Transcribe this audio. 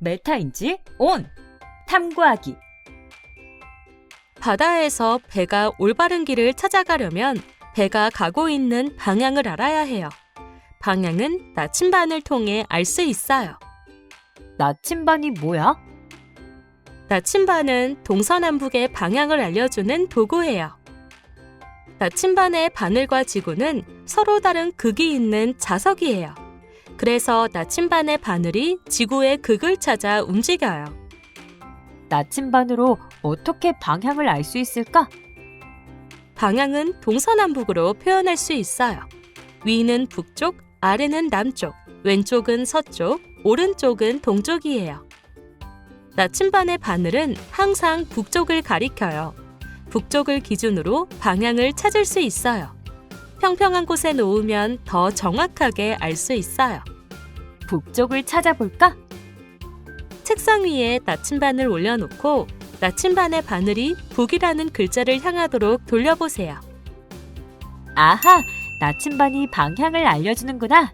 메타인지 온! 탐구하기. 바다에서 배가 올바른 길을 찾아가려면 배가 가고 있는 방향을 알아야 해요. 방향은 나침반을 통해 알 수 있어요. 나침반이 뭐야? 나침반은 동서남북의 방향을 알려주는 도구예요. 나침반의 바늘과 지구는 서로 다른 극이 있는 자석이에요. 그래서 나침반의 바늘이 지구의 극을 찾아 움직여요. 나침반으로 어떻게 방향을 알 수 있을까? 방향은 동서남북으로 표현할 수 있어요. 위는 북쪽, 아래는 남쪽, 왼쪽은 서쪽, 오른쪽은 동쪽이에요. 나침반의 바늘은 항상 북쪽을 가리켜요. 북쪽을 기준으로 방향을 찾을 수 있어요. 평평한 곳에 놓으면 더 정확하게 알 수 있어요. 북쪽을 찾아볼까? 책상 위에 나침반을 올려놓고 나침반의 바늘이 북이라는 글자를 향하도록 돌려보세요. 아하! 나침반이 방향을 알려주는구나.